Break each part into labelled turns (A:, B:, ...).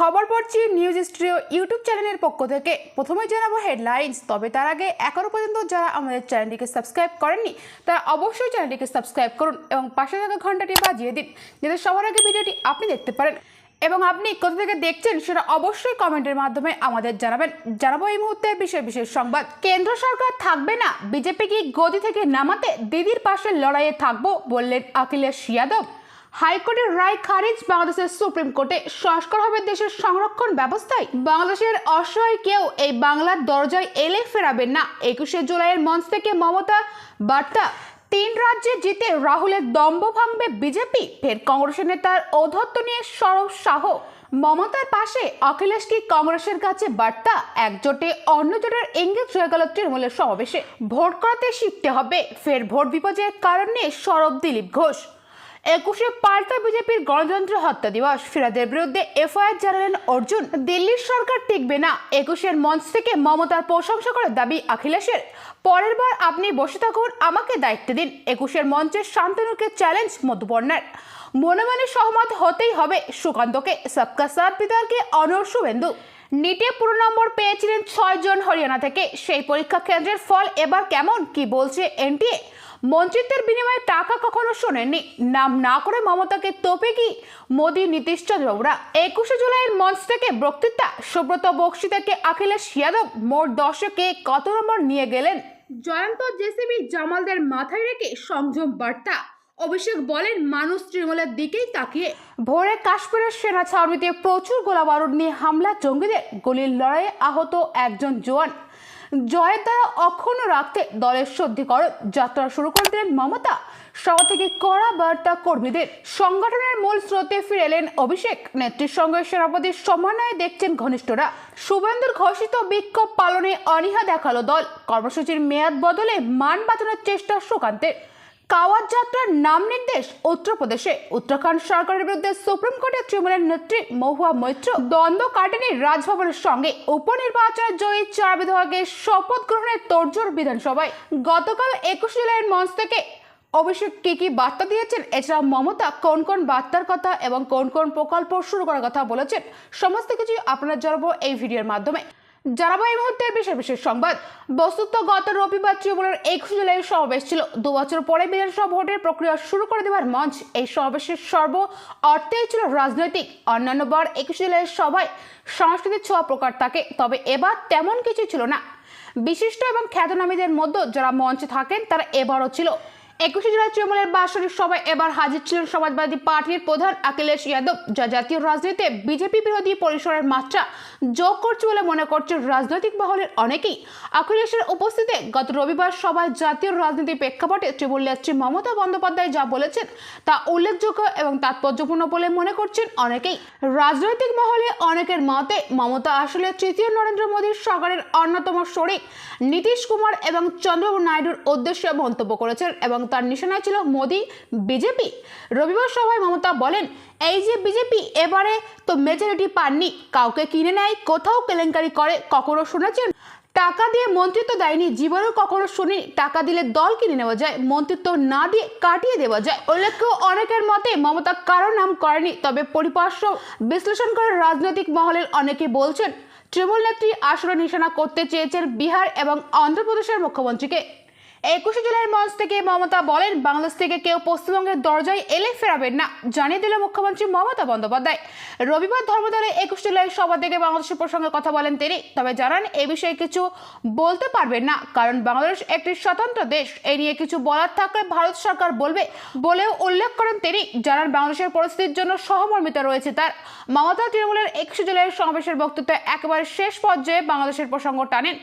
A: খবর পড়ছি news studio YouTube চ্যানেলের পক্ষ থেকে। প্রথমে জানাব হেডলাইন্স, তবে তার আগে এখনও পর্যন্ত যারা আমাদের চ্যানেলটিকে সাবস্ক্রাইব করেননি, তারা অবশ্যই চ্যানেলটিকে সাবস্ক্রাইব করুন এবং পাশে থাকা ঘন্টাটি বাজিয়ে দিন, যাতে সবার আগে ভিডিওটি আপনি দেখতে পারেন। এবং আপনি কোথা থেকে দেখছেন সেটা অবশ্যই কমেন্টের মাধ্যমে আমাদের জানাবেন। জানাব এই মুহূর্তের বিশেষ বিশেষ সংবাদ। কেন্দ্র সরকার থাকবে না বিজেপিকে গদি থেকে নামাতে দিদির পাশে লড়াইয়ে থাকব বললেন অখিলেশ যাদব হাইকোর্টের রায় খারিজ বাংলাদেশের সুপ্রিম কোর্টে। সংস্কার হবে দেশের সংরক্ষণ ব্যবস্থায়। বাংলাদেশের অসহায় কেউ এই বাংলার দরজায় এলে ফেরাবেন না। একুশে জুলাইয়ের মঞ্চ থেকে মমতা, বার্তা, তিন রাজ্যে জিতে রাহুলের দম্ভ ভাঙবে বিজেপি। ফের কংগ্রেসের নেতার ঔদ্ধত্য নিয়ে সরব শাহ। মমতার পাশে অখিলেশ কি কংগ্রেসের কাছে বার্তা? একজোটে অন্য জোটের ইঙ্গিত হয়ে গেল তৃণমূলের সমাবেশে। ভোট করাতে শিখতে হবে। ফের ভোট বিপর্যয়ের কারণ সরব দিলীপ ঘোষ। একুশে পাল্টা বিজেপির গণতন্ত্র হত্যা দিবস। ফিরাদের বিরুদ্ধে এফআইআর জানালেন অর্জুন। দিল্লির সরকার টিকবে না। একুশের মঞ্চ থেকে মমতার প্রশংসা করে দাবি অখিলেশের পরের বার আপনি বসে থাকুন, আমাকে দায়িত্ব দিন। একুশের মঞ্চের শান্তনুকে চ্যালেঞ্জ মধুপর্ণার মনে মনে সহমত হতেই হবে সুকান্তকে। সবকা সাথ বিতর্কে অনর শুভেন্দু। নিটে পুরো নম্বর পেয়েছিলেন ছয়জন হরিয়ানা থেকে। সেই পরীক্ষা কেন্দ্রের ফল এবার কেমন, কি বলছে এনটিএ? মন্ত্রিত্বের বিনিময়ে টাকা কখনো শোনেননি। নাম না করে মমতাকে তোপে কি মোদী নীতিশ চন্দ্রবাবুরা একুশে জুলাইয়ের মঞ্চ থেকে বক্তৃতা, সুব্রত বক্সি থেকে অখিলেশ যাদব, মোট দশকে কত নম্বর নিয়ে গেলেন? জয়ন্ত, জেসিবি, জামালদের মাথায় রেখে সংযম বার্তা। অভিষেক বলেন, মানুষ তৃণমূলের দিকেই তাকিয়ে। ভোরে কাশ্মীরের সেনা ছাউনিতে প্রচুর গোলাবারুদ নিয়ে হামলা। জঙ্গিদের গুলির লড়াইয়ে আহত একজন জওয়ান জয়ের দ্বারা অক্ষুণ্ণ রাখতে দলের শুদ্ধিকরণ যাত্রা শুরু করে দিলেন মমতা। সভা থেকে কড়া বার্তা কর্মীদের। সংগঠনের মূল স্রোতে ফিরে এলেন অভিষেক। নেত্রীর সঙ্গে সেনাপতির সমন্বয়ে দেখছেন ঘনিষ্ঠরা। শুভেন্দুর ঘোষিত বিক্ষোভ পালনে অনীহা দেখাল দল। কর্মসূচির মেয়াদ বদলে মান বাঁচানোর চেষ্টা সুকান্তের। কাওয়াত যাত্রার নাম নির্দেশ উত্তরপ্রদেশে। উত্তরাখণ্ড সরকারের বিরুদ্ধে সুপ্রিম কোর্টের তৃণমূলের নেত্রী মহুয়া মৈত্র দ্বন্দ্ব কাটেনি রাজভবনের সঙ্গে। উপনির্বাচনে জয়ী চার বিধায়কের শপথ গ্রহণের তোড়জোড় বিধানসভায়। গতকাল একুশ জুলাইয়ের মঞ্চ থেকে অভিষেক কি কি বার্তা দিয়েছেন? এছাড়া মমতা কোন কোন বার্তার কথা এবং কোন কোন প্রকল্প শুরু করার কথা বলেছেন? সমস্ত কিছু আপনারা জানাব এই ভিডিওর মাধ্যমে। জানাব এই মুহূর্তের বিশেষ বিশেষ সংবাদ। বস্তুত গত রবিবার তৃণমূলের একুশ জুলাই সমাবেশ ছিল। দু বছর পরে বিধানসভা ভোটের প্রক্রিয়া শুরু করে দেওয়ার মঞ্চ এই সমাবেশের সর্ব অর্থেই ছিল রাজনৈতিক। অন্যান্য বার একুশ জুলাইয়ের সভায় সংস্কৃতির ছোঁয়া প্রকার থাকে, তবে এবার তেমন কিছু ছিল না। বিশিষ্ট এবং খ্যাতনামীদের মধ্যে যারা মঞ্চে থাকেন, তারা এবারও ছিল। একুশে জুলাই তৃণমূলের বাৎসরিক সভায় এবার হাজির ছিলেন সমাজবাদী পার্টির প্রধান অখিলেশ যাদব, যা জাতীয় রাজনীতিতে বিজেপি বিরোধী পরিসরের মাত্রা যোগ করছে বলে মনে করছে রাজনৈতিক মহলের অনেকেই। অখিলেশের উপস্থিতিতে গত রবিবার সভায় জাতীয় রাজনীতির প্রেক্ষাপটে তৃণমূল নেত্রী মমতা বন্দ্যোপাধ্যায় যা বলেছেন তা উল্লেখযোগ্য এবং তাৎপর্যপূর্ণ বলে মনে করছেন অনেকেই। রাজনৈতিক মহলে অনেকের মতে মমতা আসলে তৃতীয় নরেন্দ্র মোদীর সরকারের অন্যতম শরিক। নীতিশ কুমার এবং চন্দ্রবাবু নাইডুর উদ্দেশ্যে মন্তব্য করেছেন এবং তার নিশানায় ছিল মোদী, বিজেপি। রবিবার সভায় মমতা বলেন, এই যে বিজেপি, এবারে তো মেজরিটি পাননি। কাউকে কিনে নেয়, কোথাও কেলেঙ্কারি করে, কখনো শুনেছেন? টাকা দিয়ে মন্ত্রিত্ব দেয়নি, জীবনেও কখনো শুনি, টাকা দিলে দল কিনে নেওয়া যায়, মন্ত্রিত্ব না দিয়ে কাটিয়ে দেওয়া যায়। উল্লেখ্য, অনেকের মতে মমতা কারও নাম করেনি, তবে পরিপার্শ্ব বিশ্লেষণ করে রাজনৈতিক মহলের অনেকে বলছেন, তৃণমূল নেত্রী আসলে নিশানা করতে চেয়েছেন বিহার এবং অন্ধ্রপ্রদেশের মুখ্যমন্ত্রীকে। একুশে জুলাইয়ের মঞ্চ থেকে মমতা বলেন, বাংলাদেশ থেকে কেউ পশ্চিমবঙ্গের দরজায় এলে ফেরাবেন না, জানিয়ে দিল মুখ্যমন্ত্রী মমতা বন্দ্যোপাধ্যায়। রবিবার ধর্মতলে একুশ জুলাই সভা থেকে বাংলাদেশের প্রসঙ্গে কথা বলেন তিনি, তবে জানান এ বিষয়ে কিছু বলতে পারবেন না, কারণ বাংলাদেশ একটি স্বতন্ত্র দেশ। এ নিয়ে কিছু বলার থাকলে ভারত সরকার বলবে বলেও উল্লেখ করেন তিনি, জানান বাংলাদেশের পরিস্থিতির জন্য সহমর্মিতা রয়েছে তার। মমতা তৃণমূলের একুশে জুলাইয়ের সমাবেশের বক্তৃতা একেবারে শেষ পর্যায়ে বাংলাদেশের প্রসঙ্গ টানেন।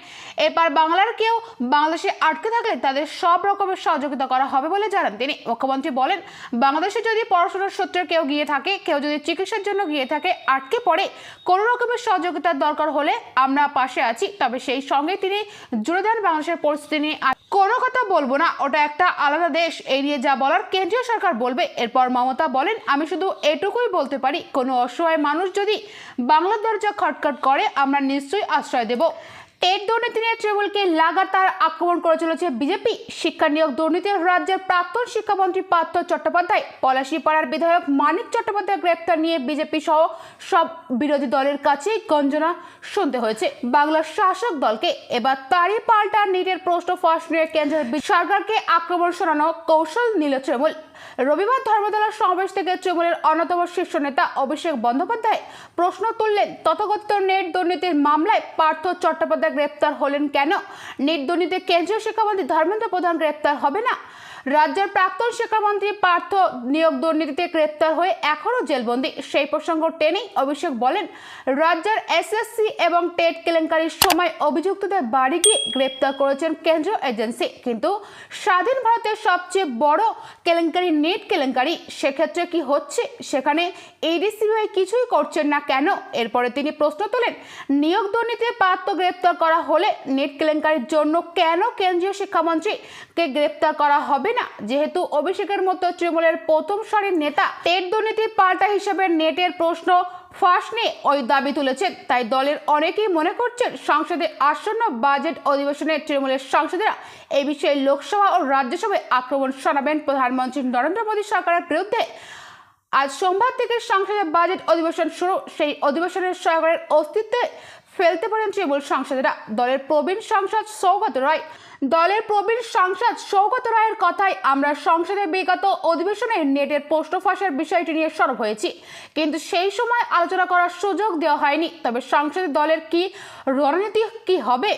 A: এবার বাংলার কেউ বাংলাদেশে আটকে থাকলে তাদের সব রকমের সহযোগিতা করা হবে বলে জানান তিনি। মুখ্যমন্ত্রী বলেন, বাংলাদেশে যদি পড়াশোনার সূত্রে কেউ গিয়ে থাকে, কেউ যদি চিকিৎসার জন্য গিয়ে থাকে, আটকে পড়ে, কোনো রকমের সহযোগিতার দরকার হলে আমরা পাশে আছি। তবে সেই সঙ্গে তিনি জুড়ে দেন বাংলাদেশের পরিস্থিতি নিয়ে। কোনো কথা বলব না, ওটা একটা আলাদা দেশ, এই নিয়ে যা বলার কেন্দ্রীয় সরকার বলবে। এরপর মমতা বলেন, আমি শুধু এটুকুই বলতে পারি, কোনো অসহায় মানুষ যদি বাংলার দরজা খটখট করে, আমরা নিশ্চয়ই আশ্রয় দেব। টেট দুর্নীতি নিয়ে তৃণমূলকে লাগাতার আক্রমণ করে চলেছে বিজেপি। শিক্ষা নিয়োগ দুর্নীতির রাজ্যের প্রাক্তন শিক্ষামন্ত্রী পার্থ চট্টোপাধ্যায়, পলাশীপাড়ার বিধায়ক মানিক চট্টোপাধ্যায় গ্রেপ্তার নিয়ে বিজেপি সহ সব বিরোধী দলের কাছেই গঞ্জনা শুনতে হয়েছে। বাংলার শাসক দলকে এবার তারই পাল্টা নিটের প্রশ্ন ফাঁস নিয়ে কেন্দ্রের সরকারকে আক্রমণ শোনানো কৌশল নিল তৃণমূল। রবিবার ধর্মতলার সমাবেশ থেকে তৃণমূলের অন্যতম শীর্ষ নেতা অভিষেক বন্দ্যোপাধ্যায় প্রশ্ন তুললেন তথাগত নেট দুর্নীতির মামলায় পার্থ চট্টোপাধ্যায় গ্রেপ্তার হলেন কেন? নেট দুর্নীতিতে কেন্দ্রীয় শিক্ষামন্ত্রী ধর্মেন্দ্র প্রধান গ্রেপ্তার হবে না? রাজ্যের প্রাক্তন শিক্ষামন্ত্রী পার্থ নিয়োগ দুর্নীতিতে গ্রেপ্তার হয়ে এখনও জেলবন্দি। সেই প্রসঙ্গ টেনেই অভিষেক বলেন, রাজ্যের এসএসসি এবং টেট কেলেঙ্কারির সময় অভিযুক্তদের বাড়ি গিয়ে গ্রেপ্তার করেছেন কেন্দ্রীয় এজেন্সি। কিন্তু স্বাধীন ভারতের সবচেয়ে বড় কেলেঙ্কারি, নেট কেলেঙ্কারি, সেক্ষেত্রে কি হচ্ছে? সেখানে এডিসিবিআই কিছুই করছেন না কেন? এরপরে তিনি প্রশ্ন তোলেন, নিয়োগ দুর্নীতিতে পাত্র গ্রেপ্তার করা হলে নেট কেলেঙ্কারির জন্য কেন কেন্দ্রীয় শিক্ষামন্ত্রীকে গ্রেপ্তার করা হবে না, যেহেতু অভিষেকের মতো তৃণমূলের প্রথম সারির নেতা টেট দুর্নীতির পাল্টা হিসেবে নেটের প্রশ্ন ফাঁস নিয়ে ওই দাবি তুলেছেন। তাই দলের অনেকেই মনে করছেন সংসদে আসন্ন বাজেট অধিবেশনে তৃণমূলের সাংসদেরা এই বিষয়ে লোকসভা ও রাজ্যসভায় আক্রমণ শোনাবেন। প্রধানমন্ত্রী নরেন্দ্র মোদী সরকারের বিরুদ্ধে আজ সোমবার থেকে সংসদে বাজেট অধিবেশন শুরু। সেই অধিবেশনের সরকারের অস্তিত্বে ফেলতে পারেন তৃণমূল সাংসদেরা। দলের প্রবীণ সাংসদ সৌগত রায় দলের প্রবীণ সাংসদ সৌগত রায়ের কথায় আমরা সংসদে বিগত অধিবেশনে নেটের পোস্ট ফাঁসের বিষয়টি নিয়ে সরব হয়েছি। কিন্তু সেই সময় আলোচনা করার সুযোগ দেওয়া হয়নি। তবে সংসদে দলের কি রণনীতি, কি হবে?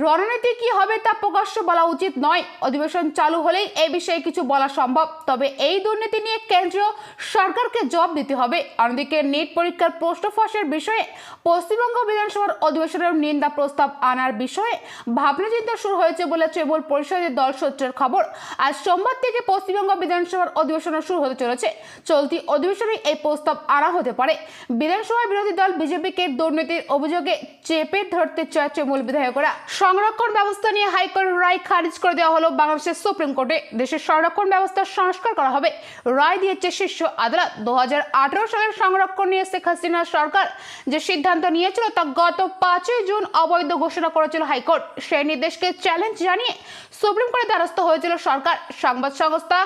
A: রণনীতি কি হবে তা প্রকাশ্য বলা উচিত নয়। অধিবেশন চালু হলেই এ বিষয়ে কিছু বলা সম্ভব। তবে এই দুর্নীতি নিয়ে কেন্দ্রীয় সরকারকে জবাব দিতে হবে। অন্যদিকে নিট পরীক্ষার প্রশ্ন ফাঁসের বিষয়ে পশ্চিমবঙ্গ বিধানসভার অধিবেশনের নিন্দা প্রস্তাব আনার বিষয়ে ভাবনা চিন্তা শুরু হয়েছে বলে তৃণমূল পরিষদের দল সূত্রের খবর। আজ সোমবার থেকে পশ্চিমবঙ্গ বিধানসভার অধিবেশন শুরু হতে চলেছে। চলতি অধিবেশনে এই প্রস্তাব আনা হতে পারে। বিধানসভা বিরোধী দল বিজেপিকে দুর্নীতির অভিযোগে চেপে ধরতে চায় তৃণমূল বিধায়করা। সংরক্ষণ ব্যবস্থা নিয়ে হাইকোর্টের রায় খারিজ করে দেওয়া হলো বাংলাদেশের সুপ্রিম কোর্টে। দেশের সংরক্ষণ ব্যবস্থার সংস্কার করা হবে। রায় দিয়েছে শীর্ষ আদালত। দু হাজার আঠেরো সালের সংরক্ষণ নিয়ে শেখ হাসিনা সরকার যে সিদ্ধান্ত নিয়েছিল তা গত পাঁচই জুন অবৈধ ঘোষণা করেছিল হাইকোর্ট। সেই নির্দেশকে চ্যালেঞ্জ জানিয়ে সুপ্রিম কোর্টে দ্বারস্থ হয়েছিল সরকার। সংবাদ সংস্থা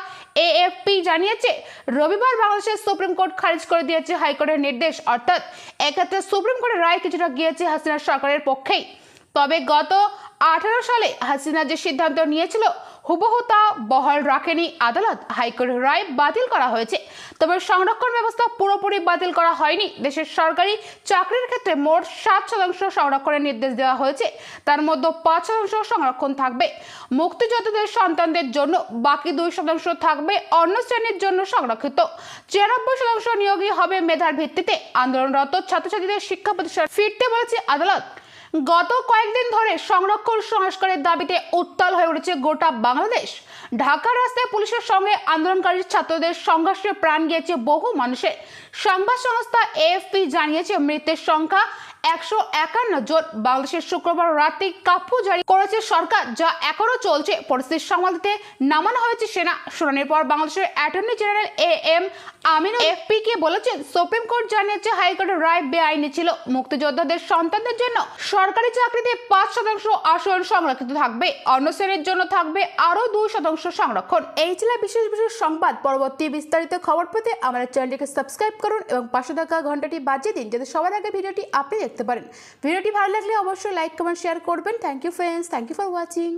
A: এএফপি জানিয়েছে, রবিবার বাংলাদেশের সুপ্রিম কোর্ট খারিজ করে দিয়েছে হাইকোর্টের নির্দেশ। অর্থাৎ এক্ষেত্রে সুপ্রিম কোর্টের রায় কিছুটা গিয়েছে হাসিনা সরকারের পক্ষেই। তবে গত আঠারো সালে হাসিনা যে সিদ্ধান্ত নিয়েছিল, হুবহু তা বহাল রাখেনি আদালত। হাইকোর্টের রায় বাতিল করা হয়েছে। তবে সংরক্ষণ ব্যবস্থা পুরোপুরি বাতিল করা হয়নি। দেশের সরকারি চাকরির ক্ষেত্রে মোট সাত শতাংশ সংরক্ষণের নির্দেশ দেওয়া হয়েছে। তার মধ্যে পাঁচ শতাংশ সংরক্ষণ থাকবে। মুক্তিযোদ্ধাদের সন্তানদের জন্য বাকি দুই শতাংশ থাকবে অন্য শ্রেণির জন্য সংরক্ষিত। ছিয়ানব্বই শতাংশ নিয়োগই হবে মেধার ভিত্তিতে। আন্দোলনরত ছাত্রছাত্রীদের শিক্ষা প্রতিষ্ঠান ফিরতে বলেছে আদালত। গত কয়েকদিন ধরে সংরক্ষণ সংস্কারের দাবিতে উত্তাল হয়ে উঠেছে গোটা বাংলাদেশ। ঢাকা রাস্তায় পুলিশের সঙ্গে আন্দোলনকারী ছাত্রদের সংঘর্ষে প্রাণ গিয়েছে বহু মানুষের। সংবাদ সংস্থা এএফপি জানিয়েছে, মৃতের সংখ্যা একশো একান্ন জন বাংলাদেশের শুক্রবার রাতে কার্ফু জারি করেছে সরকার, যা এখনও চলছে। পরিস্থিতি সামাল দিতে নামানো হয়েছে সেনা শুনানির পর বাংলাদেশের attorney general A M Aminul AFP কে বলেছেন, সুপ্রিম কোর্ট জানিয়েছে হাইকোর্টের রায় বেআইনি ছিল। মুক্তিযোদ্ধাদের সন্তানদের জন্য সরকারি চাকরিতে পাঁচ শতাংশ আসন সংরক্ষিত থাকবে। অন্য শ্রেণির জন্য থাকবে আরও দুই শতাংশ সংরক্ষণ। এই ছিল বিশেষ বিশেষ সংবাদ। পরবর্তী বিস্তারিত খবর পেতে আমাদের চ্যানেলটিকে সাবস্ক্রাইব করুন এবং পাশে থাকা ঘন্টাটি বাজিয়ে দিন, যাতে সবার আগে ভিডিওটি আপনি দেখতে পারেন। ভিডিওটি ভালো লাগলে অবশ্যই লাইক কমেন্ট শেয়ার করবেন। Thank you friends thank you for watching